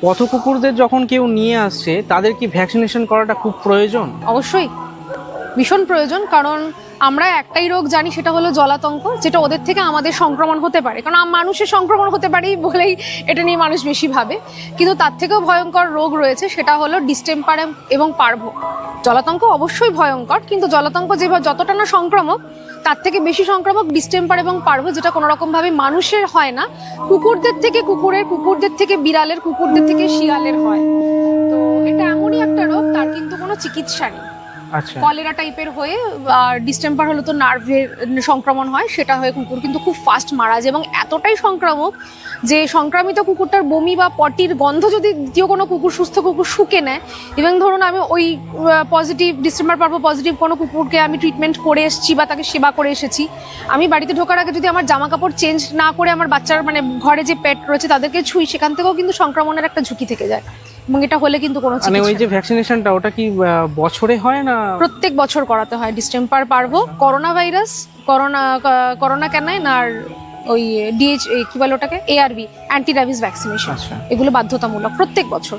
পথ কুকুরদের যখন কেউ নিয়ে আসছে তাদের কি ভ্যাকসিনেশন করাটা খুব প্রয়োজন? অবশ্যই। ভীষণ প্রয়োজন, কারণ আমরা একটাই রোগ জানি, সেটা হলো জলাতঙ্ক, যেটা ওদের থেকে আমাদের সংক্রমণ হতে পারে। কারণ মানুষের সংক্রমণ হতে পারেই বলেই এটা নিয়ে মানুষ বেশি ভাবে। কিন্তু তার থেকেও ভয়ঙ্কর রোগ রয়েছে, সেটা হলো ডিস্টেম্পার এবং পার্ভ। জলাতঙ্ক অবশ্যই ভয়ঙ্কর, কিন্তু জলাতঙ্ক যেভাবে যতটা না সংক্রামক, তার থেকে বেশি সংক্রামক ডিস্টেম্পার এবং পার্ভ, যেটা কোনো রকম ভাবে মানুষের হয় না। কুকুরদের থেকে কুকুরের, কুকুরদের থেকে বিড়ালের, কুকুরদের থেকে শিয়ালের হয়। তো এটা এমনই একটা রোগ, তার কিন্তু কোনো চিকিৎসা নেই। কলেরা টাইপের হয়ে ডিস্টেম্পার হলে তো নার্ভের সংক্রমণ হয়, সেটা হয়ে কুকুর কিন্তু খুব ফাস্ট মারা যায় এবং এতটাই সংক্রামক যে সংক্রামিত কুকুরটার বমি বা পটির গন্ধ যদি দ্বিতীয় কোনো কুকুর, সুস্থ কুকুর শুকে নেয় এবং ধরুন আমি ওই পজিটিভ ডিস্টেম্পার পারব পজিটিভ কোনো কুকুরকে আমি ট্রিটমেন্ট করে এসেছি বা তাকে সেবা করে এসেছি, আমি বাড়িতে ঢোকার আগে যদি আমার জামা কাপড় চেঞ্জ না করে আমার বাচ্চার মানে ঘরে যে পেট রয়েছে তাদেরকে ছুঁই, সেখান থেকেও কিন্তু সংক্রমণের একটা ঝুঁকি থেকে যায়। এবং এটা হলে কিন্তু কোনো মানে ওই যে ভ্যাকসিনেশনটা ওটা কি বছরে হয় না? প্রত্যেক বছর করাতে হয় ডিস্টেম্পার পারব corona virus corona corona canine আর ওই ডিএইচ কি বলে ওটাকে? এআরবি অ্যান্টি র্যাবিস ভ্যাকসিনেশন এগুলো বাধ্যতামূলক প্রত্যেক বছর।